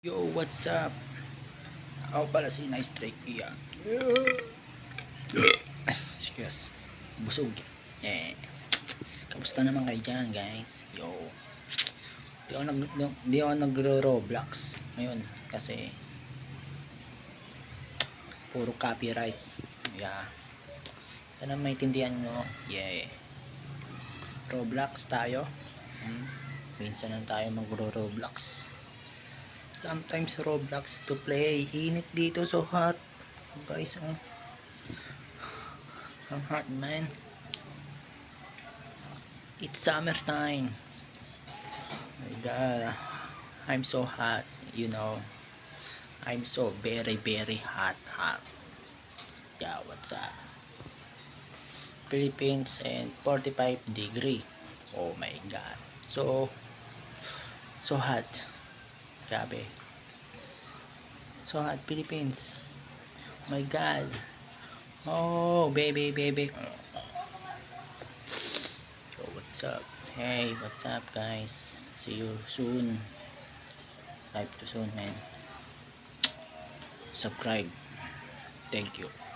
Yo, what's up? Ako pala si Nice Strike Iya. Excuse. Busog. Eh. Kamusta naman kayo dyan, guys? Yo. Di ako, nag, di ako nagro-roblox ngayon kasi puro copyright. Yeah. Sana maintindihan nyo. Yeah. Roblox tayo. Hmm. Minsan lang tayo magro-roblox. Sometimes Roblox to play. Init dito so hot. Guys, oh. Ang hot man. It's summertime. My God. I'm so hot, you know. I'm so very very hot hot. Yeah, what's up? Philippines and 45 degree. Oh my god. So so hot. Grabe. So hot Philippines. My god. Oh, baby, baby. So what's up? Hey, what's up guys? See you soon. Live to soon, man. Subscribe. Thank you. Yo.